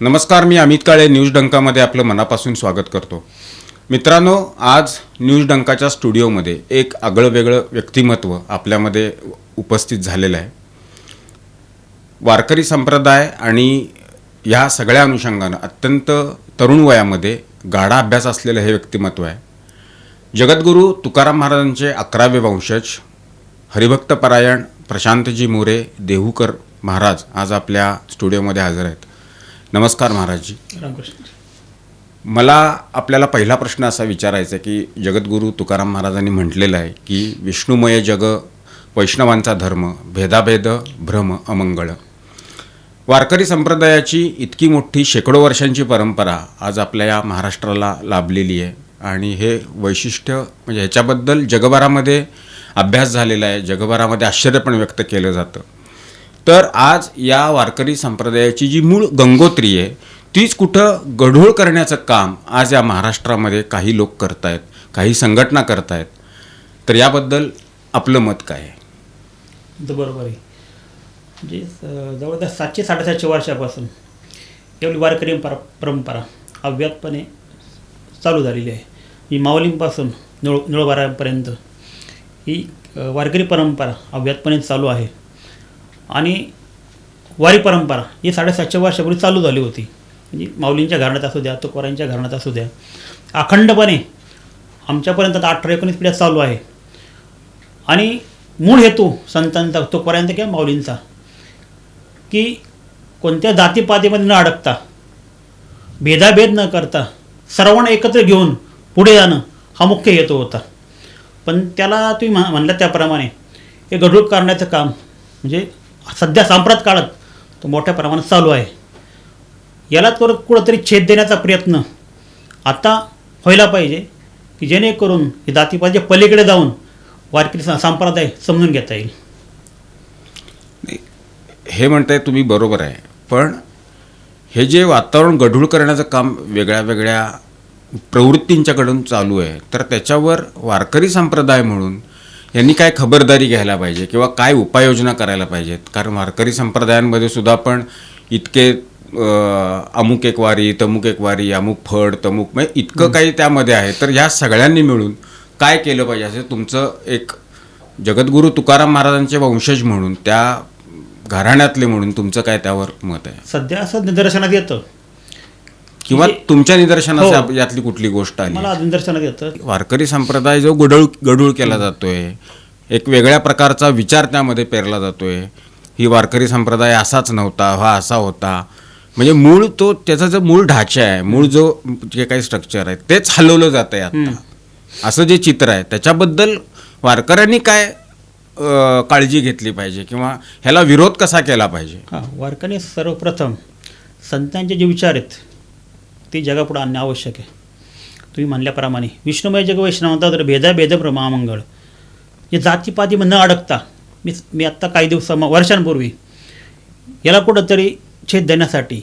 नमस्कार मी अमित काळे न्यूज डंकामध्ये आपलं मनापासून स्वागत करतो. मित्रांनो आज न्यूज डंकाच्या स्टुडिओमध्ये एक आगळं वेगळं व्यक्तिमत्व आपल्यामध्ये उपस्थित झालेलं आहे. वारकरी संप्रदाय आणि ह्या सगळ्या अनुषंगानं अत्यंत तरुण वयामध्ये गाढा अभ्यास असलेलं हे व्यक्तिमत्व आहे. जगद्गुरू तुकाराम महाराजांचे अकरावे वंशज हरिभक्त परायण प्रशांतजी मोरे देहूकर महाराज आज आपल्या स्टुडिओमध्ये हजर आहेत. नमस्कार महाराजजी. रामकृष्ण. मला आपल्याला पहिला प्रश्न असा विचारायचा आहे की जगद्गुरू तुकाराम महाराजांनी म्हटलेलं आहे की विष्णुमय जग वैष्णवांचा धर्म भेदाभेद भ्रम अमंगळ. वारकरी संप्रदायाची इतकी मोठी शेकडो वर्षांची परंपरा आज आपल्या या महाराष्ट्राला लाभलेली आहे. आणि हे वैशिष्ट्य म्हणजे ह्याच्याबद्दल जगभरामध्ये अभ्यास झालेला आहे. जगभरामध्ये आश्चर्य पण व्यक्त केलं जातं. तर आज या वारकरी संप्रदायाची जी मूळ गंगोत्री आहे तीच कुठं गढूळ करण्याचं काम आज या महाराष्ट्रामध्ये काही लोक करतायत काही संघटना करतायत. तर याबद्दल आपलं मत काय आहे? बरोबर आहे. म्हणजे अं, जवळपास सातशे साडेसातशे वर्षापासून एवढी वारकरी पर परंपरा अव्यातपणे चालू झालेली आहे. ही माऊलींपासून निळ निळोबारापर्यंत ही वारकरी परंपरा अव्यातपणे चालू आहे. आणि वारी परंपरा ही साडेसातशे वर्षापूर्वी चालू झाली होती. म्हणजे माऊलींच्या घराण्यात असू द्या तुकोरांच्या घराण्यात असू द्या. अखंडपणे आमच्यापर्यंत आता अठरा एकोणीस पिढ्या चालू आहे. आणि मूळ हेतू संतांचा तो किंवा माऊलींचा की कोणत्या जातीपातीमध्ये न अडकता भेदाभेद न करता सर्वांना एकत्र घेऊन पुढे जाणं हा मुख्य हेतू होता. पण त्याला तुम्ही म्ह म्हणलं त्याप्रमाणे हे गढूळ करण्याचं काम म्हणजे सध्या सांप्रत काळात तो मोठ्या प्रमाणात चालू आहे. याला तर कुठंतरी छेद देण्याचा प्रयत्न आता व्हायला पाहिजे की जेणेकरून हे जातीपातीच्या पलीकडे जाऊन वारकरी संप्रदाय समजून घेता येईल. हे म्हणताय तुम्ही बरोबर आहे. पण हे जे वातावरण गढूळ करण्याचं काम वेगळ्या वेगळ्या प्रवृत्तींच्याकडून चालू आहे तर त्याच्यावर वारकरी संप्रदाय म्हणून यांनी काय खबरदारी घ्यायला पाहिजे किंवा काय उपाययोजना करायला पाहिजेत कारण वारकरी संप्रदायांमध्ये सुद्धा पण इतके अमुक एक वारी तमुक एक वारी अमुक फड तमुक म्हणजे इतकं काही त्यामध्ये आहे. तर ह्या सगळ्यांनी मिळून काय केलं पाहिजे? असं तुमचं एक जगद्गुरू तुकाराम महाराजांचे वंशज म्हणून त्या घराण्यातले म्हणून तुमचं काय त्यावर मत आहे? सध्या असं निदर्शनात येतं. किंवा तुमच्या निदर्शनास हो. यातली कुठली गोष्ट आली? निदर्शनात येतं. वारकरी संप्रदाय जो गडूळ गडूळ केला जातोय एक वेगळ्या प्रकारचा विचार त्यामध्ये पेरला जातोय. ही वारकरी संप्रदाय असाच नव्हता हा असा होता. म्हणजे मूळ तो त्याचा जो मूळ ढाचा आहे मूळ जो जे काही स्ट्रक्चर आहे तेच हलवलं जात आहे आता असं जे चित्र आहे त्याच्याबद्दल वारकऱ्यांनी काय अं, काळजी घेतली पाहिजे? किंवा ह्याला विरोध कसा केला पाहिजे? हां वारकरी सर्वप्रथम संतांचे जे विचार आहेत ते जगापुढे आणणे आवश्यक आहे. तुम्ही म्हणल्याप्रमाणे विष्णुमय जग वैष्णवता तर भेदा भेदभ्र महामंगळ जे जातीपातीमध्ये न अडकता. मी मी आत्ता काही दिवसा वर्षांपूर्वी याला कुठंतरी छेद देण्यासाठी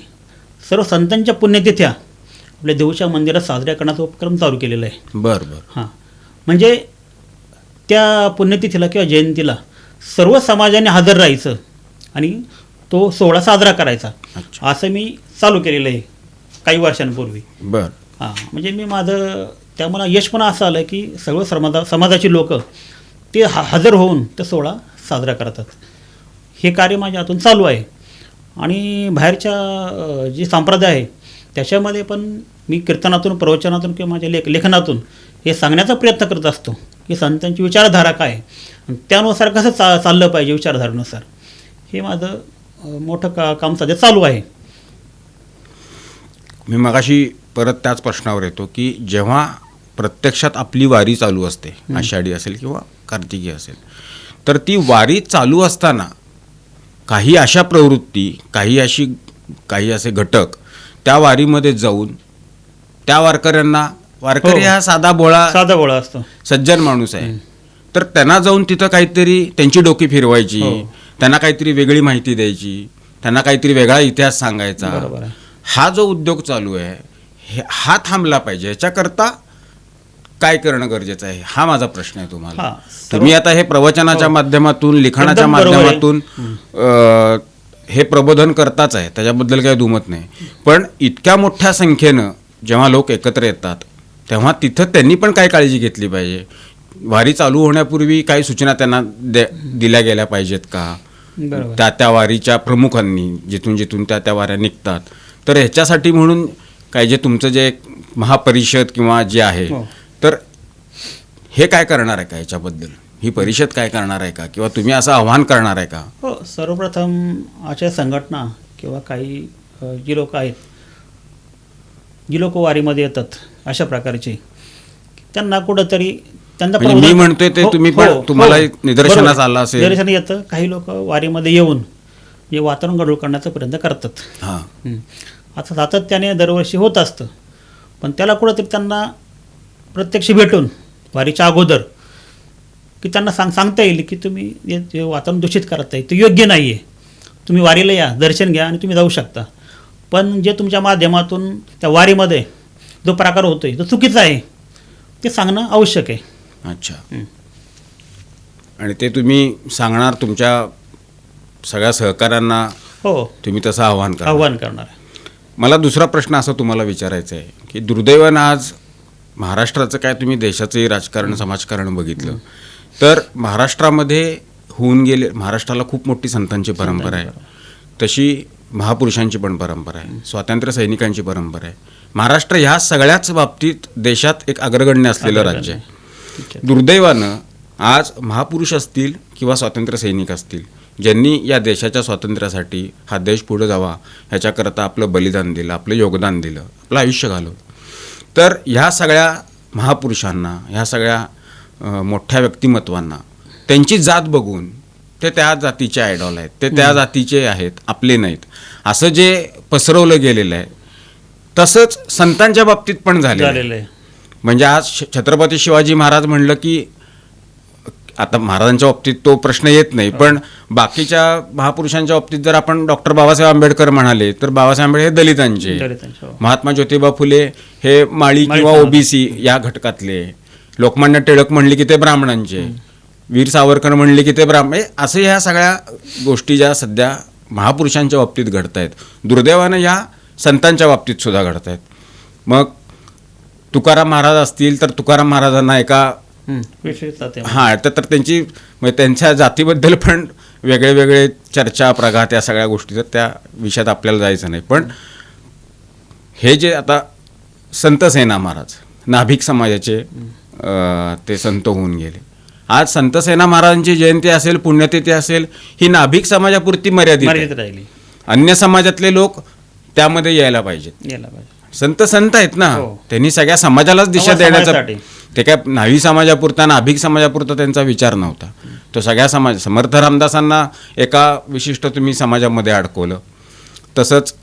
सर्व संतांच्या पुण्यतिथ्या आपल्या देऊच्या मंदिरात साजऱ्या करण्याचा उपक्रम चालू केलेला आहे. बरं बरं. हां. म्हणजे त्या पुण्यतिथीला किंवा जयंतीला सर्व समाजाने हजर राहायचं आणि तो सोहळा साजरा करायचा. असं मी चालू केलेलं आहे. काही वर्षांपूर्वी. बरं. हां म्हणजे मी माझं त्यामुळे यश पण असं आलं की सर्व समाजा समाजाची लोक ते ह हजर होऊन तो सोहळा साजरा करतात. हे कार्य माझ्या हातून चालू आहे. आणि बाहेरच्या जे संप्रदाय आहे त्याच्यामध्ये पण मी कीर्तनातून प्रवचनातून किंवा माझ्या लेख लेखनातून हे सांगण्याचा प्रयत्न करत असतो की संतांची विचारधारा काय आहे. त्यानुसार कसं चा चाललं पाहिजे विचारधारेनुसार. हे माझं मोठं का काम सध्या चालू आहे. मी मगाशी परत त्याच प्रश्नावर येतो की जेव्हा प्रत्यक्षात आपली वारी चालू असते आषाढी असेल किंवा कार्तिकी असेल तर ती वारी चालू असताना काही अशा प्रवृत्ती काही अशी काही असे घटक त्या वारीमध्ये जाऊन त्या वारकऱ्यांना वारकरी हो. हा साधा बोळा साधा गोळा असतो. सज्जन माणूस आहे. तर त्यांना जाऊन तिथं काहीतरी त्यांची डोकी फिरवायची हो. त्यांना काहीतरी वेगळी माहिती द्यायची त्यांना काहीतरी वेगळा इतिहास सांगायचा. हा जो उद्योग चालू आहे हे थांबला पाहिजे. याच्याकरता काय करणं गरजेचं आहे? हा माझा प्रश्न आहे तुम्हाला. तुम्ही आता हे प्रवचनाच्या हो. माध्यमातून लिखाणाच्या. माध्यमातून हे प्रबोधन करताच आहे. त्याच्याबद्दल काही दुमत नाही. पण इतक्या मोठ्या संख्येनं जेव्हा लोक एकत्र येतात तेव्हा तिथं त्यांनी पण काय काळजी घेतली पाहिजे? वारी चालू होण्यापूर्वी काही सूचना त्यांना दिल्या गेल्या पाहिजेत का? त्या त्या वारीच्या प्रमुखांनी जिथून जिथून त्या त्या वाऱ्या निघतात. तर ह्याच्यासाठी म्हणून काय जे तुमचं जे महापरिषद किंवा जे आहे हो. तर हे काय करणार आहे का ह्याच्याबद्दल? ही परिषद काय करणार आहे का? किंवा तुम्ही असं आव्हान करणार आहे का? हो सर्वप्रथम अशा संघटना किंवा काही जी लोक आहेत जी लोक वारीमध्ये येतात अशा प्रकारचे त्यांना कुठंतरी त्यांना म्हणजे मी म्हणतोय ते तुम्ही पण- तुम्हाला निदर्शनास. आलं असेल. निदर्शनास येतं. काही लोक वारीमध्ये येऊन जे वातावरण गडूळ करण्याचा प्रयत्न करतात. हां. आता सातत्याने दरवर्षी होत असतं. पण त्याला कुठंतरी त्यांना प्रत्यक्ष भेटून वारीच्या अगोदर की त्यांना सांग सांगता येईल की तुम्ही जे वातावरण दूषित करताय ते योग्य नाही आहे तुम्ही वारीला या दर्शन घ्या आणि तुम्ही जाऊ शकता. पण जे तुमच्या माध्यमातून त्या वारीमध्ये जो प्रकार होतोय तो चुकीचा आहे ते सांगणं आवश्यक आहे. अच्छा. आणि ते तुम्ही सांगणार तुमच्या सगळ्या सहकाऱ्यांना? हो. तुम्ही तसं आव्हान करा आव्हान करणार आहे. मला दुसरा प्रश्न असा तुम्हाला विचारायचा आहे की दुर्दैवानं आज महाराष्ट्राचं काय तुम्ही देशाचंही राजकारण समाजकारण बघितलं तर महाराष्ट्रामध्ये होऊन गेले महाराष्ट्राला खूप मोठी संतांची परंपरा आहे. तशी महापुरुषांची पण परंपरा आहे स्वातंत्र्य सैनिकांची परंपरा आहे. महाराष्ट्र ह्या सगळ्याच बाबतीत देशात एक अग्रगण्य असलेलं राज्य आहे. दुर्दैवानं आज महापुरुष असतील किंवा स्वातंत्र्य सैनिक असतील ज्यांनी या देशाच्या स्वातंत्र्यासाठी हा देश पुढे जावा ह्याच्याकरता आपलं बलिदान दिलं आपलं योगदान दिलं आपलं आयुष्य घालवलं. तर ह्या सगळ्या महापुरुषांना ह्या सगळ्या मोठ्या व्यक्तिमत्वांना त्यांची जात बघून ते त्या जातीचे आयडॉल आहेत ते त्या जातीचे आहेत आपले नाहीत. असं जे पसरवलं गेलेलं आहे तसंच संतांच्या बाबतीत पण झालेलं आहे. म्हणजे आज छत्रपती शिवाजी महाराज म्हणलं की आता महाराजांच्या बाबतीत तो प्रश्न येत नाही पण बाकीच्या महापुरुषांच्या बाबतीत जर आपण डॉक्टर बाबासाहेब आंबेडकर म्हणाले तर बाबासाहेब आंबेडकर हे दलितांचे. हो. महात्मा ज्योतिबा फुले हे माळी किंवा. ओबीसी या घटकातले. लोकमान्य टिळक म्हणले की ते ब्राह्मणांचे. वीर सावरकर म्हणले की ते ब्राह्मण. हे असे ह्या सगळ्या गोष्टी ज्या सध्या महापुरुषांच्या बाबतीत घडत आहेत दुर्दैवानं या संतांच्या बाबतीत सुद्धा घडत आहेत मग तुकाराम महाराज असतील तर तुकाराम महाराजांना एका हं. हां तर तर त्यांची म्हणजे त्यांच्या जातीबद्दल पण वेगळे वेगळे चर्चा प्रघात या सगळ्या गोष्टी तर त्या विषयात आपल्याला जायचं नाही. पण हे जे आता संत सेना महाराज नाभिक समाजाचे ते संत होऊन गेले. आज संत सेना महाराजांची जयंती असेल पुण्यतिथी असेल ही नाभिक समाजापुरती मर्यादित राहिली. अन्य समाजातले लोक त्यामध्ये यायला पाहिजेत. यायला पाहिजे संत संत आहेत ना हो. त्यांनी सगळ्या समाजालाच दिशा देण्याचा. ते काय न्हावी समाजापुरता नाभिक समाजापुरता त्यांचा विचार नव्हता. तो सगळ्या समाज समर्थ रामदासांना एका विशिष्ट तुम्ही समाजामध्ये अडकवलं. तसंच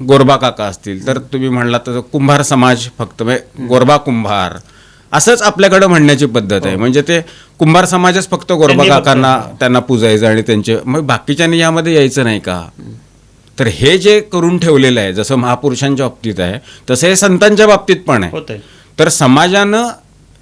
गोरबा काका असतील तर तुम्ही म्हणला तर कुंभार समाज फक्त म्हणजे गोरबा कुंभार. असंच आपल्याकडे म्हणण्याची पद्धत आहे. म्हणजे ते कुंभार समाजच फक्त गोरबा हो. त्यांनी काकांना पूजायचं आणि त्यांचे मग बाकीच्यांनी यामध्ये यायचं नाही का? तर हे जे करून ठेवलेलं आहे जसं महापुरुषांच्या बाबतीत आहे तसं हे संतांच्या बाबतीत पण आहे. तर समाजानं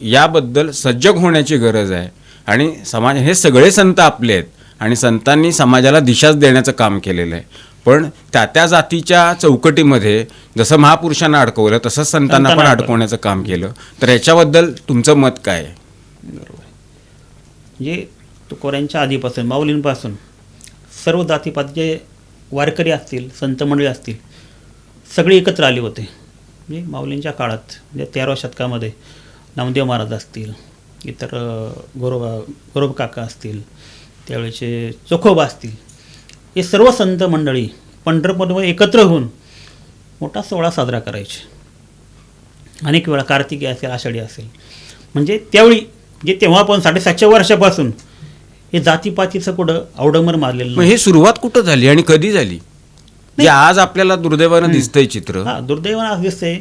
याबद्दल सजग होण्याची गरज आहे. आणि समाज हे सगळे संत आपले आहेत. आणि संतांनी समाजाला दिशाच देण्याचं काम केलेलं आहे. पण त्या त्या जातीच्या चौकटीमध्ये जसं महापुरुषांना अडकवलं तसंच संतांना पण अडकवण्याचं काम केलं. तर याच्याबद्दल तुमचं मत काय आहे? जे तुकोऱ्यांच्या आधीपासून माऊलींपासून सर्व जातीपातीचे वारकरी असतील संत मंडळी असतील सगळे एकत्र आले होते. म्हणजे माऊलींच्या काळात म्हणजे तेराव्या शतकामध्ये नामदेव महाराज असतील इतर गोरोबा गोरोब काका असतील त्यावेळेचे चोखोबा असतील हे सर्व संत मंडळी पंढरपूरमध्ये एकत्र होऊन मोठा सोहळा साजरा करायचे. अनेक वेळा कार्तिकी असेल आषाढी असेल. म्हणजे त्यावेळी जे तेव्हा पण साडेसातशे वर्षापासून हे जातीपातीचं कुठं अवडंबर मारलेलं. हे सुरुवात कुठं झाली आणि कधी झाली? आज आपल्याला दुर्दैवानं दिसतंय चित्र. हा दुर्दैवानं असं दिसतंय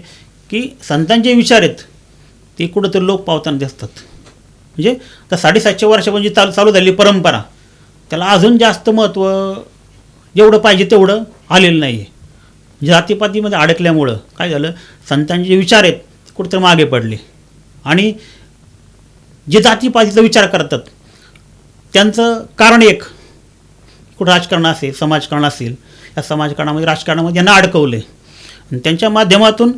की संतांचे विचार आहेत. ते कुठंतरी लोक पावताना दिसतात. म्हणजे आता साडेसातशे वर्षापासून जी चालू चालू झाली परंपरा त्याला अजून जास्त महत्त्व जेवढं पाहिजे तेवढं आलेलं नाही आहे जातीपातीमध्ये अडकल्यामुळं काय झालं? संतांचे जे विचार आहेत ते कुठंतरी मागे पडले. आणि जे जातीपातीचा विचार करतात त्यांचं कारण एक कुठं राजकारण असेल समाजकारण असेल या समाजकारणामध्ये राजकारणामध्ये यांना अडकवलं आहे आणि त्यांच्या माध्यमातून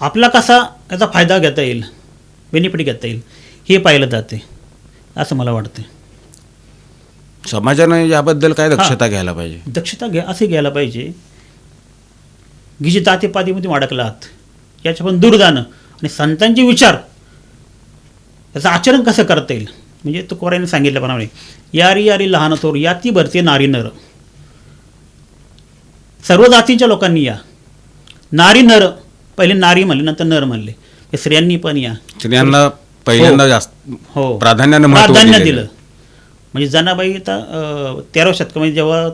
आपला कसा याचा फायदा घेता येईल. बेनिफिट घेता येईल. हे पाहिलं जाते. असं मला वाटतं समाजानं याबद्दल काय दक्षता घ्यायला पाहिजे? दक्षता घ्या असे घ्यायला पाहिजे. की जे जातीपातीमध्ये अडकला आहात याच्या पण दूर जाणं आणि संतांचे विचार याचं आचरण कसं करता येईल? म्हणजे तो कोऱ्याने सांगितल्याप्रमाणे यारी यारी लहान थोर याती भरते नारी नर. सर्व जातीच्या लोकांनी या. नारी नर पहिले नारी म्हणले नंतर नर म्हणले. हे स्त्रियांनी पण या. स्त्रियांना पहिल्यांदा जास्त हो. प्राधान्यानं महत्त्व प्राधान्य दिलेलं. दिलं. म्हणजे जनाबाई आता तेराव्या शतकामध्ये जेव्हा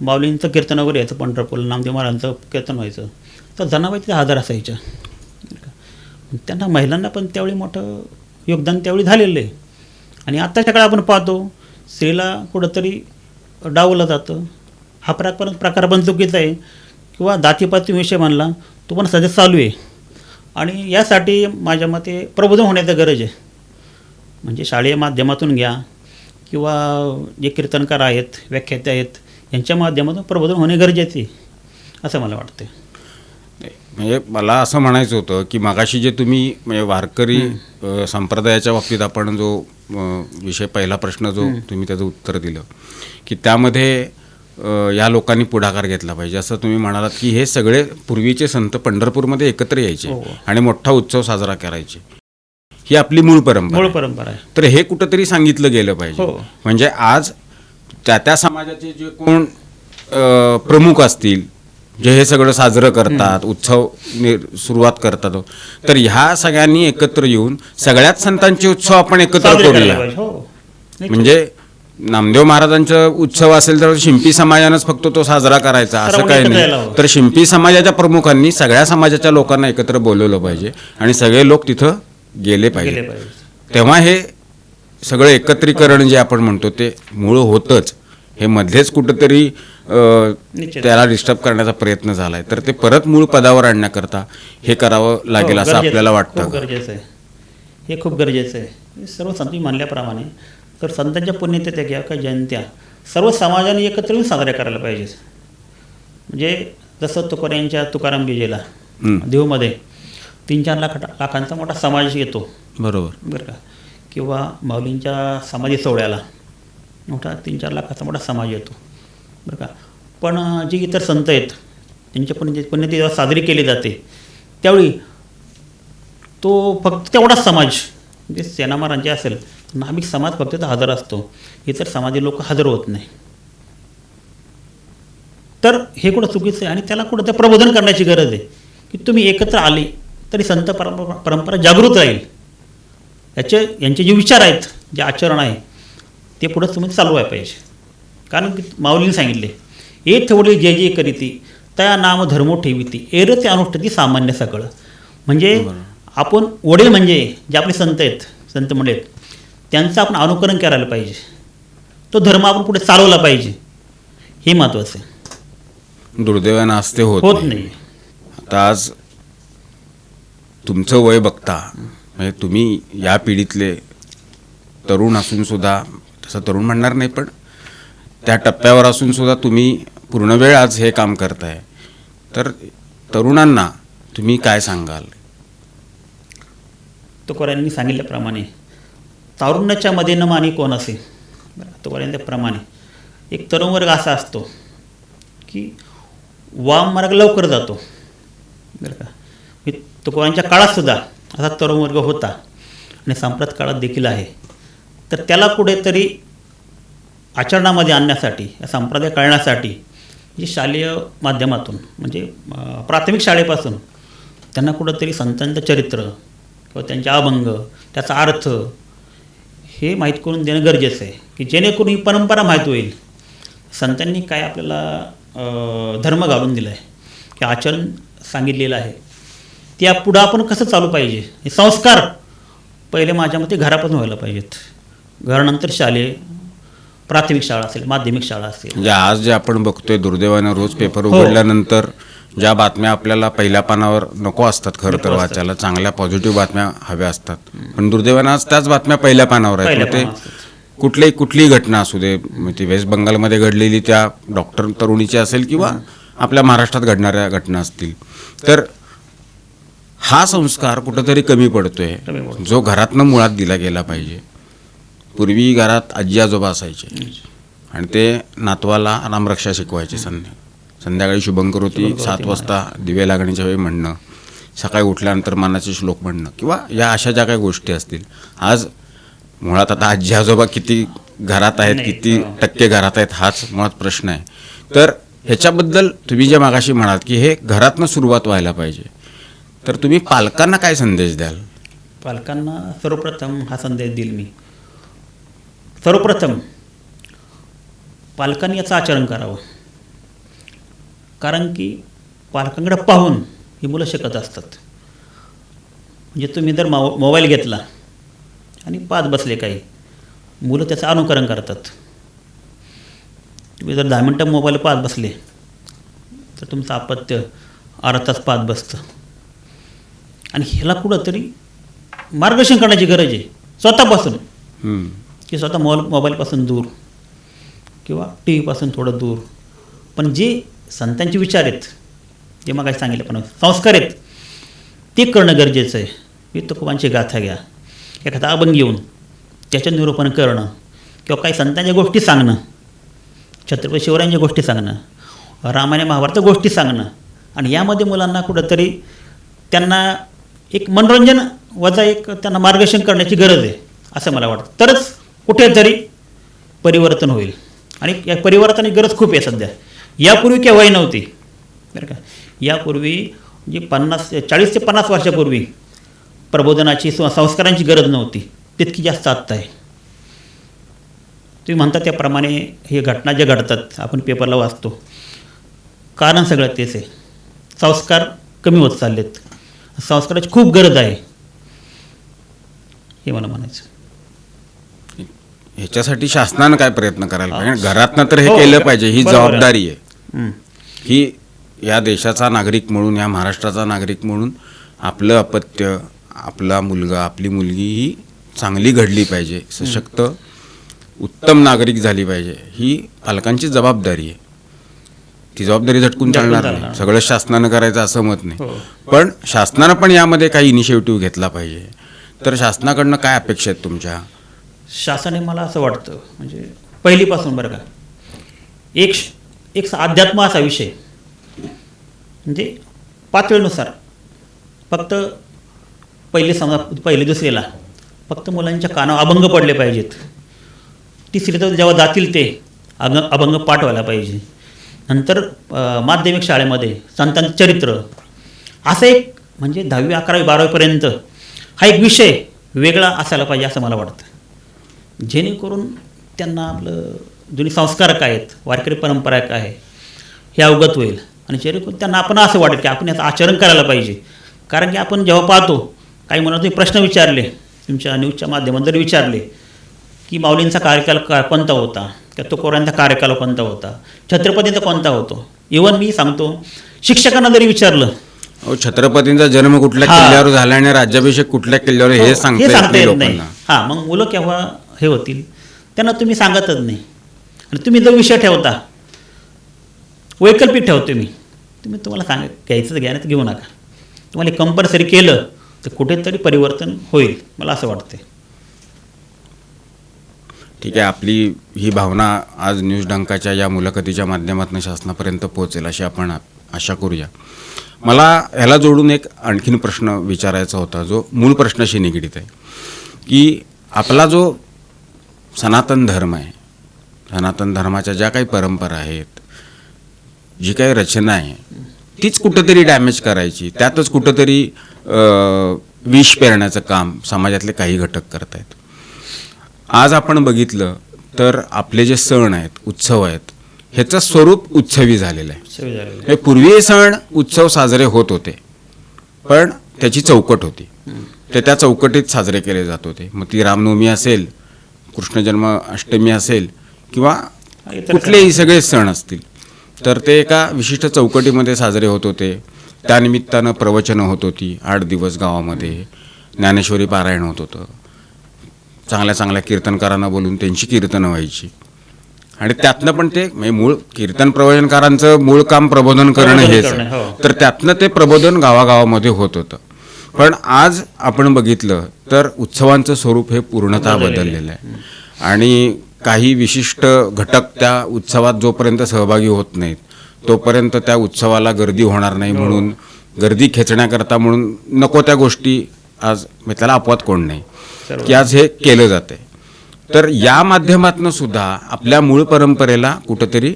माऊलींचं कीर्तन वगैरे यायचं पंढरपूरला नामदेव महाराजांचं कीर्तन व्हायचं तर जनाबाई तिथे हजर असायच्या. त्यांना महिलांना पण त्यावेळी मोठं योगदान त्यावेळी झालेलं आहे. आणि आत्ताच्या काळात आपण पाहतो स्त्रीला कुठंतरी डावलं जातं. हा प्रकार प्रकार पण चुकीचा आहे. किंवा जातीपाती विषय म्हणला तो पण सध्या चालू आहे. आणि यासाठी माझ्या मते प्रबोधन होण्याची गरज आहे. म्हणजे शालेय माध्यमातून घ्या किंवा जे कीर्तनकार आहेत व्याख्याते आहेत यांच्या माध्यमातून प्रबोधन होणे गरजेचे असं मला वाटतं म्हणजे मला असं म्हणायचं होतं की मागाशी जे तुम्ही म्हणजे वारकरी संप्रदायाच्या बाबतीत आपण जो विषय पहिला प्रश्न जो तुम्ही त्याचं उत्तर दिलं की त्यामध्ये या लोकांनी पुढाकार घेतला पाहिजे. असं तुम्ही म्हणालात की हे सगळे पूर्वीचे संत पंढरपूरमध्ये एकत्र यायचे हो. आणि मोठा उत्सव साजरा करायचे. ही आपली मूळ परंपरा मूळ आहे. परंपरा आहे. तर हे कुठंतरी सांगितलं गेलं पाहिजे. हो. म्हणजे आज त्या त्या समाजाचे जे कोण प्रमुख असतील जे हे सगळं साजरं करतात उत्सव सुरुवात करतात तर ह्या सगळ्यांनी एकत्र येऊन सगळ्याच संतांचे उत्सव आपण एकत्र करूया. हो. म्हणजे नामदेव महाराजांचा उत्सव असेल तर शिंपी समाजानंच फक्त तो साजरा करायचा असं काही नाही. तर शिंपी समाजाच्या प्रमुखांनी सगळ्या समाजाच्या लोकांना एकत्र बोलवलं पाहिजे आणि सगळे लोक तिथं गेले पाहिजे. तेव्हा हे सगळं एकत्रीकरण जे आपण म्हणतो ते मूळ होतंच. हे मध्येच कुठंतरी. त्याला डिस्टर्ब करण्याचा प्रयत्न झालाय. तर ते परत मूळ पदावर आणण्याकरता हे करावं लागेल हो, असं आपल्याला वाटतं? गरजेचं आहे. हे खूप गरजेचं आहे. सर्व संत मानल्याप्रमाणे तर संतांच्या पुण्यतिथ्या घ्या का जयंत्या. सर्व समाजाने एकत्र येऊन साजऱ्या करायला पाहिजे. म्हणजे जसं तुकारांच्या तुकाराम विजेला देऊमध्ये तीन चार लाख लाखांचा मोठा समाज येतो. बरोबर. बरं का? किंवा माऊलींच्या समाधी सोहळ्याला मोठा तीन चार लाखाचा मोठा समाज येतो. बरं का? पण जे इतर संत आहेत त्यांच्या पुण्य पुण्यतिथी जेव्हा साजरी केली जाते त्यावेळी तो फक्त तेवढाच समाज म्हणजे सेना महाराजांचे असेल नाभिक समाज फक्त तिथं हजर असतो. इतर समाजी लोक हजर होत नाही. तर हे कुठं चुकीचं आहे आणि त्याला कुठं ते प्रबोधन करण्याची गरज आहे. की तुम्ही एकत्र आले तरी संत परंपरा परंपरा जागृत राहील. याचे यांचे जे विचार आहेत जे आचरण आहे ते पुढं तुम्ही चालवायला पाहिजे. कारण की माऊलीने सांगितले ए थोडी जे जे करीती त्या नाम धर्मो ठेविती एर ते अनुष्ठती सामान्य सगळं म्हणजे आपण वडील म्हणजे जे आपले संत आहेत संत मंडळी आहेत त्यांचं आपण अनुकरण करायला पाहिजे. तो धर्म आपण पुढे चालवला पाहिजे. हे महत्त्वाचं आहे. दुर्दैवानं असते होत होत नाही. आता आज तुमचं वय बघता म्हणजे तुम्ही या पिढीतले तरुण असून सुद्धा तसं तरुण म्हणणार नाही पण त्या टप्प्यावर असून सुद्धा तुम्ही पूर्ण वेळ आज हे काम करताय. तर तरुणांना तुम्ही काय सांगाल? तुकोऱ्यांनी सांगितल्याप्रमाणे तारुण्याच्या मध्ये न माने कोण असे तुकोऱ्यांच्याप्रमाणे एक तरुण वर्ग असा असतो की वाम मार्ग लवकर जातो. बरं का? म्हणजे मी काळातसुद्धा असा तरुण वर्ग होता आणि सांप्रत काळात देखील आहे. तर त्याला कुठेतरी आचरणामध्ये आणण्यासाठी या संप्रदाय कळण्यासाठी जे शालेय माध्यमातून म्हणजे प्राथमिक शाळेपासून त्यांना कुठंतरी संतांचं चरित्र किंवा त्यांचे अभंग त्याचा अर्थ हे माहीत करून देणं गरजेचं आहे की जेणेकरून ही परंपरा माहीत होईल. संतांनी काय आपल्याला धर्म घालून दिला आहे की आचरण सांगितलेलं आहे. त्या पुढं आपण कसं चालू पाहिजे? हे संस्कार पहिले माझ्या मते घरापासून व्हायला पाहिजेत. घरानंतर शालेय प्राथमिक शाळा असेल माध्यमिक शाळा असेल. म्हणजे आज जे आपण बघतोय दुर्दैवानं रोज पेपर हो. ज्या बातम्या आपल्याला पहिल्या पानावर नको असतात खरं तर. वाचायला चांगल्या पॉझिटिव्ह बातम्या हव्या असतात. पण दुर्दैवानं आज त्याच बातम्या पहिल्या पानावर आहेत. मग ते. कुठलीही कुठलीही घटना असू दे ती वेस्ट बंगालमध्ये घडलेली त्या डॉक्टर तरुणीची असेल किंवा आपल्या महाराष्ट्रात घडणाऱ्या घटना असतील. तर हा संस्कार कुठंतरी कमी पडतोय. जो घरातनं मुळात दिला गेला पाहिजे. पूर्वी घरात आजी आजोबा असायचे आणि ते नातवाला रामरक्षा शिकवायचे संध्या संध्याकाळी शुभंकरोती सात वाजता दिवे लागण्याच्या वेळी म्हणणं सकाळी उठल्यानंतर मानाचे श्लोक म्हणणं किंवा या अशा ज्या काही गोष्टी असतील. आज मुळात आता आजी आजोबा किती घरात आहेत किती. टक्के घरात आहेत हाच मुळात प्रश्न आहे. तर ह्याच्याबद्दल तुम्ही जे मागाशी म्हणाल की हे घरातनं सुरुवात व्हायला पाहिजे. तर तुम्ही पालकांना काय संदेश द्याल? पालकांना सर्वप्रथम हा संदेश देईल मी. सर्वप्रथम पालकांनी याचं आचरण करावं. कारण की पालकांकडे पाहून ही मुलं शिकत असतात. म्हणजे तुम्ही जर मो मोबाईल घेतला आणि पाच बसले काही मुलं त्याचं अनुकरण करतात. तुम्ही जर दहा मिनटं मोबाईल पाच बसले तर तुमचं अपत्य अर्धा तास पाच बसतं. आणि ह्याला कुठंतरी मार्गदर्शन करण्याची गरज आहे. स्वतःपासून. की स्वतः मोबाईल मोबाईलपासून दूर किंवा टी व्हीपासून थोडं दूर. पण जे संतांचे विचार आहेत. जे मग सांगितलं पण संस्कार आहेत. ते करणं गरजेचं आहे. मी तुकोबांची गाथा घ्या. एखादा अभंग घेऊन त्याचं निरूपण करणं किंवा काही संतांच्या गोष्टी सांगणं छत्रपती शिवरायांच्या गोष्टी सांगणं रामायण महाभारत गोष्टी सांगणं आणि यामध्ये मुलांना कुठंतरी त्यांना एक मनोरंजन वजा एक त्यांना मार्गदर्शन करण्याची गरज आहे असं मला वाटतं. तरच कुठेतरी परिवर्तन होईल. आणि या परिवर्तनाची गरज खूप आहे सध्या. यापूर्वी केव्हाही नव्हती. बरं का? यापूर्वी जी पन्नास चाळीस ते पन्नास वर्षापूर्वी प्रबोधनाची संस्कारांची गरज नव्हती. तितकी जास्त आत्ता आहे. तुम्ही म्हणता त्याप्रमाणे हे घटना ज्या घडतात आपण पेपरला वाचतो. कारण सगळं तेच आहे. संस्कार कमी होत चाललेत. संस्काराची खूप गरज आहे. हे मला म्हणायचं ह्याच्यासाठी शासनानं काय प्रयत्न करायला पाहिजे? घरातनं तर हे हो, केलं पाहिजे. ही बरोबर आहे. जबाबदारी आहे. हं. या देशाचा नागरिक म्हणून या महाराष्ट्राचा नागरिक म्हणून आपलं अपत्य आपला मुलगा आपली मुलगी ही चांगली घडली पाहिजे सशक्त उत्तम नागरिक झाली पाहिजे. ही पालकांची जबाबदारी आहे. ती जबाबदारी झटकून चालणार नाही. सगळं शासनानं करायचं असं मत नाही. हो. पण शासनानं पण यामध्ये काही इनिशिएटिव्ह घेतला पाहिजे. तर शासनाकडनं काय अपेक्षा आहेत तुमच्या? शासनाने मला असं वाटतं म्हणजे पहिलीपासून बरं का एक एक अध्यात्म असा विषय. म्हणजे पातळीनुसार. फक्त पहिले समजा पहिले दुसरीला. फक्त मुलांच्या कानावर अभंग पडले पाहिजेत. तिसरी तर जेव्हा जातील ते अग अभंग पाठवायला पाहिजे. नंतर माध्यमिक शाळेमध्ये संतांचं चरित्र. असं एक म्हणजे दहावी अकरावी बारावीपर्यंत हा एक विषय वेगळा असायला पाहिजे असं मला वाटतं. जेणेकरून त्यांना आपलं जुनी संस्कार काय आहेत? वारकरी परंपरा काय आहे? हे अवगत होईल. आणि जेणेकरून त्यांना आपण असं वाटेल की आपण याचं आचरण करायला पाहिजे. कारण की आपण जेव्हा पाहतो काही तुम्ही प्रश्न विचारले तुमच्या न्यूजच्या माध्यमातून जर विचारले की माऊलींचा कार्यकाल का कोणता होता? किंवा तुकोरांचा कार्यकाल कोणता होता? छत्रपतींचा कोणता होतो? इवन मी सांगतो शिक्षकांना जरी विचारलं छत्रपतींचा जन्म कुठल्या. किल्ल्यावर झाला आणि राज्याभिषेक कुठल्या किल्ल्यावर हे हे सांगता येत नाही हां मग मुलं केव्हा हे होतील? त्यांना तुम्ही सांगतच नाही. आणि तुम्ही जो विषय ठेवता. वैकल्पिक ठेवतो मी. तुम्ही तुम्हाला सांग घ्यायचं घ्या नाही तर घेऊ नका. तुम्हाला कंपल्सरी केलं तर कुठेतरी परिवर्तन होईल मला असं वाटते ठीक आहे आपली ही भावना आज न्यूज डंकाच्या या मुलाखतीच्या माध्यमातून शासनापर्यंत पोहोचेल अशी आपण आशा करूया. मला ह्याला जोडून एक आणखीन प्रश्न विचारायचा होता जो मूळ प्रश्नाशी निगडीत आहे. की आपला जो सनातन धर्म आहे सनातन धर्माच्या ज्या काही परंपरा आहेत जी काही रचना आहे तीच कुठंतरी डॅमेज करायची. त्यातच कुठंतरी विष पेरण्याचं काम समाजातले काही घटक करत आहेत आज आपण बघितलं तर आपले जे सण आहेत उत्सव आहेत ह्याचं स्वरूप उत्सवी झालेलं आहे. झालेली हे पूर्वी सण उत्सव साजरे होत होते पण त्याची चौकट होती. ते त्या चौकटीत साजरे केले जात होते. मग ती रामनवमी असेल कृष्ण जन्म अष्टमी असेल किंवा कुठलेही सगळे सण असतील. तर ते एका विशिष्ट चौकटीमध्ये साजरे होत होते. त्यानिमित्तानं प्रवचनं होत होती. आठ दिवस गावामध्ये ज्ञानेश्वरी पारायण होत होतं. चांगल्या चांगल्या कीर्तनकारांना बोलून त्यांची कीर्तनं व्हायची. आणि त्यातनं पण ते म्हणजे मूळ कीर्तन प्रवचनकारांचं मूळ काम प्रबोधन करणं हेच. हो. तर त्यातनं ते प्रबोधन गावागावामध्ये होत होतं. पण आज आपण बघितलं तर उत्सवांचं स्वरूप हे पूर्णतः. बदललेलं आहे. आणि काही विशिष्ट घटक त्या उत्सवात जोपर्यंत सहभागी होत नाहीत तोपर्यंत त्या उत्सवाला गर्दी होणार नाही म्हणून गर्दी खेचण्याकरता म्हणून नको त्या गोष्टी आज म्हणजे त्याला अपवाद कोण नाही. की आज हे केलं जाते तर या माध्यमातनं सुद्धा आपल्या मूळ परंपरेला कुठंतरी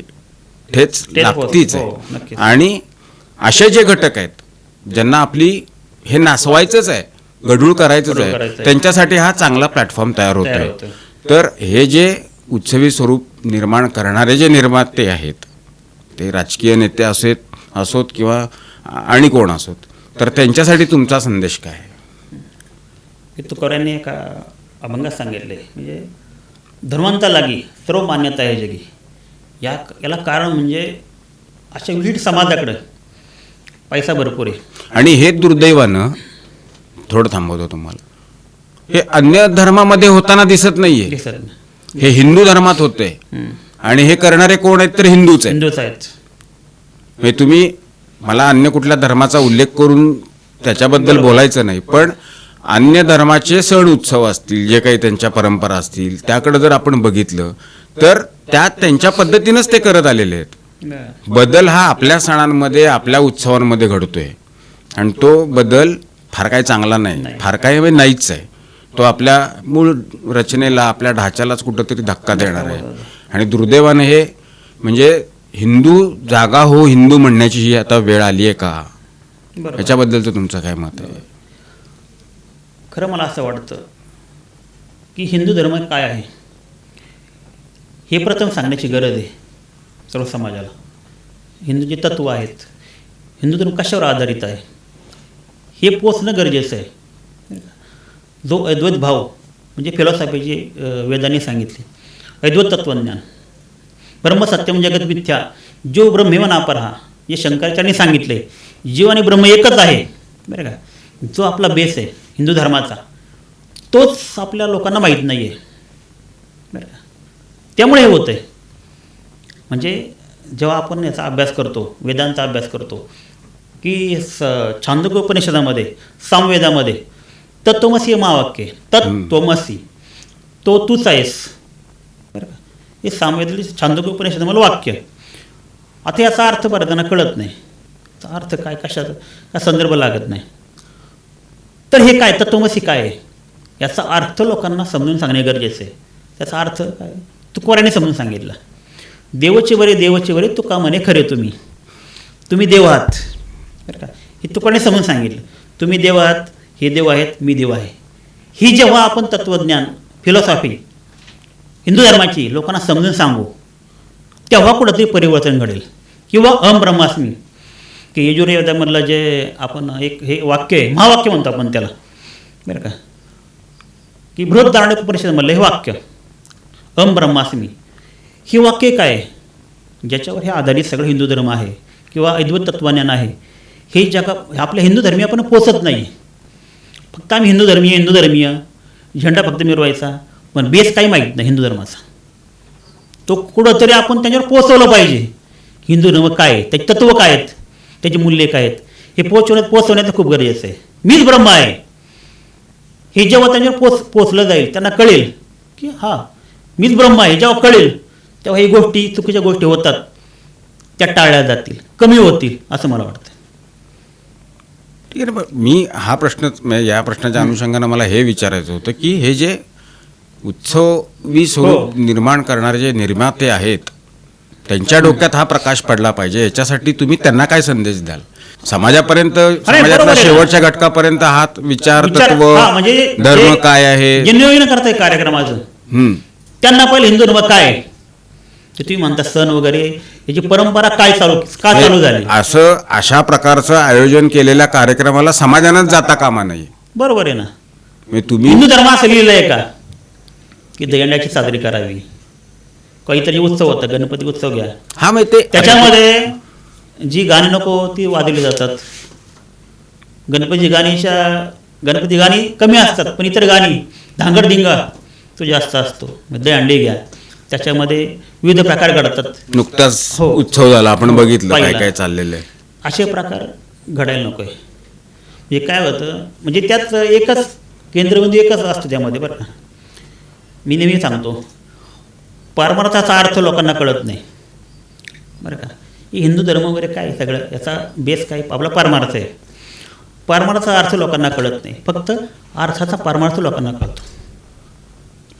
ठेच लागतीच हो, आहे नक्कीच. आणि असे जे घटक आहेत ज्यांना आपली हे नासवायचंच आहे गढूळ करायचंच आहे. त्यांच्यासाठी हा चांगला प्लॅटफॉर्म तयार होत तयार आहे होतोय. तर हे जे उत्सवी स्वरूप निर्माण करणारे जे निर्माते आहेत ते राजकीय नेते असेत असोत किंवा आणि कोण असोत तर त्यांच्यासाठी तुमचा संदेश काय? आहे तुकारांनी एका अभंगात सांगितले म्हणजे धर्मांता लागी सर्व मान्यता आहे जगी. या याला कारण म्हणजे अशा विशिष्ट समाजाकडं पैसा भरपूर आहे. आणि हे दुर्दैवानं थोडं थांबवतो तुम्हाला हे अन्य धर्मामध्ये होताना दिसत नाहीये. दिसत नाही. हे हिंदू धर्मात होते. आणि हे करणारे कोण आहेत तर हिंदूच आहेत. हिंदूच आहेत. म्हणजे तुम्ही मला अन्य कुठल्या धर्माचा उल्लेख करून त्याच्याबद्दल बोलायचं नाही पण अन्य धर्माचे सण उत्सव असतील जे काही त्यांच्या परंपरा असतील त्याकडे जर आपण बघितलं तर त्या त्यांच्या पद्धतीनंच ते करत आलेले आहेत. बदल हा आपल्या सणांमध्ये आपल्या उत्सवांमध्ये घडतोय. आणि तो बदल फार काही चांगला नाही. नाही. फार काही म्हणजे नाहीच आहे. तो आपल्या मूळ रचनेला आपल्या ढाच्यालाच कुठंतरी धक्का देणार आहे. आणि दुर्दैवाने हे म्हणजे हिंदू जागा हो हिंदू म्हणण्याची ही आता वेळ आली आहे का? याच्याबद्दलचं तुमचं काय मत आहे? खरं मला असं वाटतं की हिंदू धर्म काय आहे? हे प्रथम सांगण्याची गरज आहे सर्व समाजाला. हिंदू जे तत्व आहेत हिंदू धर्म कशावर आधारित आहे? हे पोचणं गरजेचं आहे. जो अद्वैत भाव म्हणजे फिलॉसॉफी वेदाने वेदांनी सांगितले. अद्वैत तत्वज्ञान. ब्रह्मसत्यम जगत मिथ्या. जो ब्रह्मेव नापरहा जे शंकराचार्यांनी सांगितले. जीव आणि ब्रह्म एकच आहे. बरं का? जो आपला बेस आहे हिंदू धर्माचा तोच आपल्या लोकांना माहीत नाही आहे बरं का? त्यामुळे हे होतं आहे म्हणजे जेव्हा आपण याचा अभ्यास करतो वेदांचा अभ्यास करतो की स छांदोग्योपनिषदामध्ये सामवेदामध्ये तत्वमसी हे महावाक्य. तत्वमसी तो तूच आहेस. बरं. का हे सामवेदातील छांदोग्योपनिषदामध्ये वाक्य. आहे. आता याचा अर्थ बरं त्यांना कळत नाही. याचा अर्थ काय कशाचा काय संदर्भ लागत नाही. तर हे काय तत्वमसी काय आहे? याचा अर्थ लोकांना समजून सांगणे गरजेचं आहे. त्याचा अर्थ काय? तुकोराने समजून सांगितलं. देवचे बरे देवचे बरे तुका म्हणे खरे तुम्ही. तुम्ही देव आहात. बरं का? हे तुकोराने समजून सांगितलं. तुम्ही देव आहात. हे देव आहेत मी देव आहे. ही जेव्हा आपण तत्त्वज्ञान फिलॉसॉफी हिंदू धर्माची लोकांना समजून सांगू तेव्हा कुठंतरी परिवर्तन घडेल. किंवा अहम ब्रह्मास्मी की यजुर्वेदामधलं जे आपण एक हे वाक्य आहे महावाक्य म्हणतो आपण त्याला. बरं का? की बृहदारण्यक परिषदेमधलं हे वाक्य अम ब्रह्मास्मी हे वाक्य काय? आहे ज्याच्यावर हे आधारित सगळं हिंदू धर्म आहे किंवा अद्वैत तत्वज्ञान आहे. हे जगा आपल्या हिंदू धर्मी आपण पोचत नाही. फक्त आम्ही हिंदू धर्मीय हिंदू धर्मीय. झेंडा फक्त मिरवायचा. पण बेस काही माहीत नाही हिंदू धर्माचा. तो कुठंतरी आपण त्यांच्यावर पोचवलं पाहिजे. हिंदू धर्म काय आहे? त्याचे तत्व काय आहेत? त्याची मूल्ये काय आहेत? हे पोचवण्यात पोचवण्याचं खूप गरजेचं आहे. मीच ब्रह्म आहे. हे जेव्हा त्यांच्यावर पोच पोचलं जाईल त्यांना कळेल की हा मीच ब्रह्म आहे. जेव्हा कळेल तेव्हा हे गोष्टी चुकीच्या गोष्टी होतात. त्या टाळल्या जातील. कमी होतील असं मला वाटतं. मी हा प्रश्न या प्रश्नाच्या अनुषंगानं मला हे विचारायचं होतं की हे जे उत्सवी स्वरूप हो. निर्माण करणारे जे निर्माते आहेत त्यांच्या डोक्यात हा प्रकाश पडला पाहिजे याच्यासाठी तुम्ही त्यांना काय संदेश द्याल समाजापर्यंत समाजातल्या. शेवटच्या घटकापर्यंत हा विचार तत्व म्हणजे धर्म काय आहे करताय कार्यक्रमाचं. त्यांना पहिले हिंदू धर्म काय तुम्ही म्हणता सण वगैरे याची परंपरा काय चालू का चालू झाली? असं अशा प्रकारचं आयोजन केलेल्या कार्यक्रमाला समाजानंच जाता कामा नाही. बरोबर आहे ना? म्हणजे तुम्ही हिंदू धर्म असं लिहिलं आहे का? की दहीहंड्याची साजरी करावी. काहीतरी उत्सव होता गणपती उत्सव घ्या. हा म्हणजे ते त्याच्यामध्ये जी गाणी नको ती वाजवली जातात. गणपती गाणीच्या गणपती गाणी कमी असतात पण इतर गाणी धांगडधिंगा तो जास्त असतो. दहीहंडी घ्या. त्याच्यामध्ये विविध प्रकार घडतात. नुकताच हो. उत्सव झाला. आपण बघितलं काय. काय चाललेलं आहे. असे प्रकार घडायला नको आहे. म्हणजे काय होतं? म्हणजे त्यात एकच केंद्रबिंदू एकच असतो त्यामध्ये बरं का. मी नेहमी सांगतो पारमार्थाचा अर्थ लोकांना कळत नाही. बरं का? हिंदू धर्म वगैरे काय सगळं? याचा बेस काय? आपला पारमार्थ आहे. पारमार्थाचा अर्थ लोकांना कळत नाही. फक्त अर्थाचा पारमार्थ लोकांना कळतो.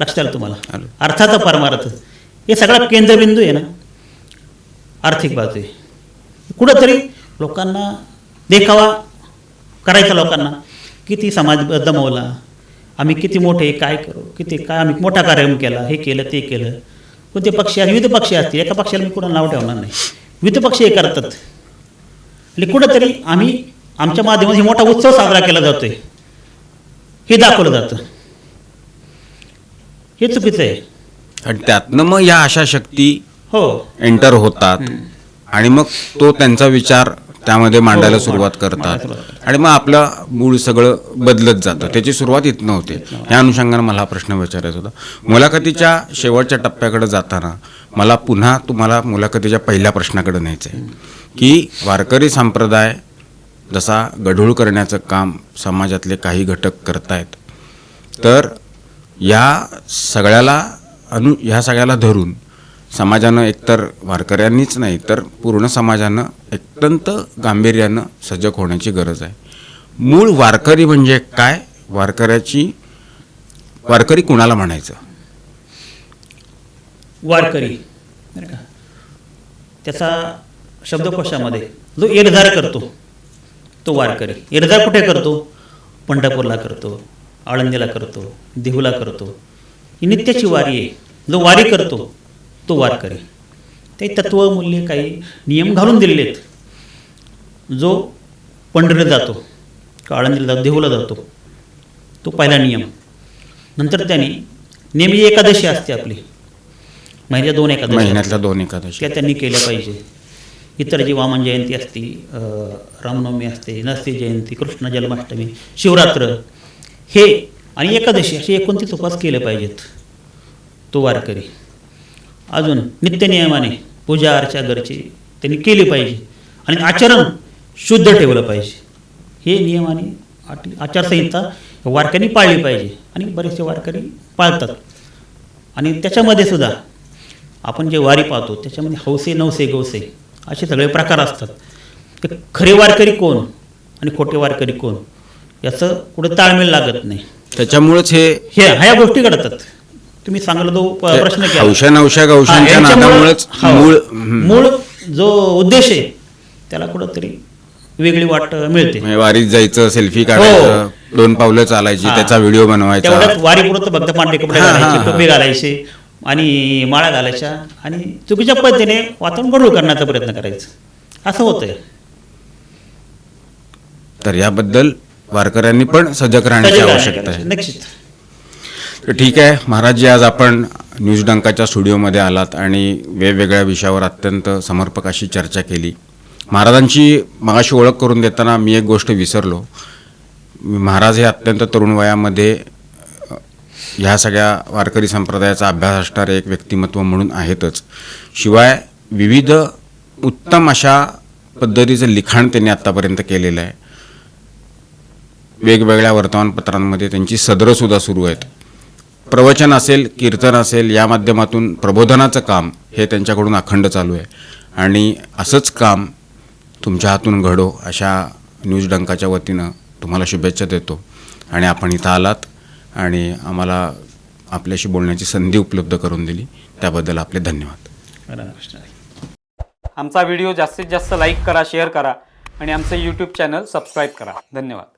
लक्षात आलं तुम्हाला. अर्थाचा परमार्थ. हे सगळा केंद्रबिंदू आहे ना? आर्थिक बाजू आहे. कुठंतरी लोकांना देखावा करायचा लोकांना. किती समाज दमवला आम्ही किती मोठे काय करू किती काय आम्ही मोठा कार्यक्रम केला हे केलं ते केलं. कोणते पक्ष आहेत विविध पक्ष असतील एका पक्षाला मी कुणाला नाव ठेवणार नाही. विविध पक्ष हे करतात. आणि कुठंतरी आम्ही आमच्या माध्यमातून हे मोठा उत्सव साजरा केला जातोय. हे दाखवलं जातं. हे चुकीचं आहे. आणि त्यातनं मग या अशा शक्ती हो. एंटर होतात. आणि मग तो त्यांचा विचार त्यामध्ये मांडायला सुरुवात मांडायला करतात. सुरुवात करतात. आणि मग आपलं मूळ सगळं बदलत जातं. त्याची सुरुवात इथनं होते. या अनुषंगानं मला हा प्रश्न विचारायचा होता. मुलाखतीच्या शेवटच्या टप्प्याकडे जाताना मला पुन्हा तुम्हाला मुलाखतीच्या पहिल्या प्रश्नाकडे न्यायचं आहे की वारकरी संप्रदाय जसा गढूळ करण्याचं काम समाजातले काही घटक करतायत तर या सगळ्याला अनु ह्या सगळ्याला धरून समाजानं एकतर वारकऱ्यांनीच नाही तर पूर्ण समाजानं अत्यंत गांभीर्यानं सजग होण्याची गरज आहे. मूळ वारकरी म्हणजे काय? वारकऱ्याची वारकरी कुणाला म्हणायचं? वारकरी. त्याचा शब्दकोशामध्ये जो एरधार करतो तो वारकरी. एरधार कुठे करतो? पंढरपूरला करतो. आळंदीला करतो देहूला करतो. ही नित्याची वारी आहे. जो वारी करतो तो वारकरी. ते तत्व मूल्य काही नियम घालून दिलेले आहेत. जो पंढरीला जातो किंवा आळंदीला जातो देहूला जातो तो पहिला नियम. नंतर त्याने नेहमी एकादशी असते आपली. महिन्याच्या दोन एकादशी महिन्यातल्या दोन एकादशी. त्या त्यांनी केल्या पाहिजे. इतर जी वामन जयंती असते रामनवमी असते नरसी जयंती कृष्ण जन्माष्टमी शिवरात्र हे आणि एकादशी असे एकोणतीस उपवास केले पाहिजेत. तो वारकरी. अजून नित्यनियमाने पूजा अर्चा घरची त्यांनी केली पाहिजे. आणि आचरण शुद्ध ठेवलं पाहिजे. हे नियम आणि आट- आचारसंहिता वारकरी पाळली पाहिजे. आणि बरेचसे वारकरी पाळतात. आणि त्याच्यामध्ये सुद्धा आपण जे वारी पाहतो त्याच्यामध्ये हौसे नवसे गौसे असे सगळे प्रकार असतात. ते खरे वारकरी कोण? आणि खोटे वारकरी कोण? याचं कुठे ताळमेळ लागत नाही. त्याच्यामुळेच हे हे ह्या गोष्टी घडतात. तुम्ही सांगला तो प्रश्न केला. हा, हो, मूळ जो उद्देश आहे त्याला कुठंतरी वेगळी वाट मिळते. म्हणजे वारीत जायचं सेल्फी काढायचं दोन पावलं चालायची हा. त्याचा व्हिडिओ बनवायचा. तेवढ्यात वारी पुरत फक्त पांढरे कपडे हा, हा, घालायचे हा. टोपी घालायचे आणि माळा घालायच्या आणि चुकीच्या पद्धतीने वातावरण गढूळ करण्याचा प्रयत्न करायचा. असं होतंय. तर याबद्दल वारकऱ्यांनी पण सजग राहण्याची आवश्यकता आहे. निश्चित. तर ठीक आहे महाराजजी आज आपण न्यूज डंकाच्या स्टुडिओमध्ये आलात आणि वेगवेगळ्या विषयावर अत्यंत समर्पक अशी चर्चा केली. महाराजांची मगाशी ओळख करून देताना मी एक गोष्ट विसरलो. महाराज हे अत्यंत तरुण वयामध्ये ह्या सगळ्या वारकरी संप्रदायाचा अभ्यास असणारे एक व्यक्तिमत्व म्हणून आहेतच. शिवाय विविध उत्तम अशा पद्धतीचं लिखाण त्यांनी आत्तापर्यंत केलेलं आहे. वेगवेगळ्या वर्तमानपत्रांमध्ये त्यांची सदरंसुद्धा सुरू आहेत. प्रवचन असेल कीर्तन असेल या माध्यमातून प्रबोधनाचं काम हे त्यांच्याकडून अखंड चालू आहे. आणि असंच काम तुमच्या हातून घडो अशा न्यूज डंकाच्या वतीनं तुम्हाला शुभेच्छा देतो. आणि आपण इथं आलात आणि आम्हाला आपल्याशी बोलण्याची संधी उपलब्ध करून दिली. त्याबद्दल आपले धन्यवाद. आमचा व्हिडिओ जास्तीत जास्त लाईक करा शेअर करा आणि आमचं यूट्यूब चॅनल सबस्क्राईब करा. धन्यवाद.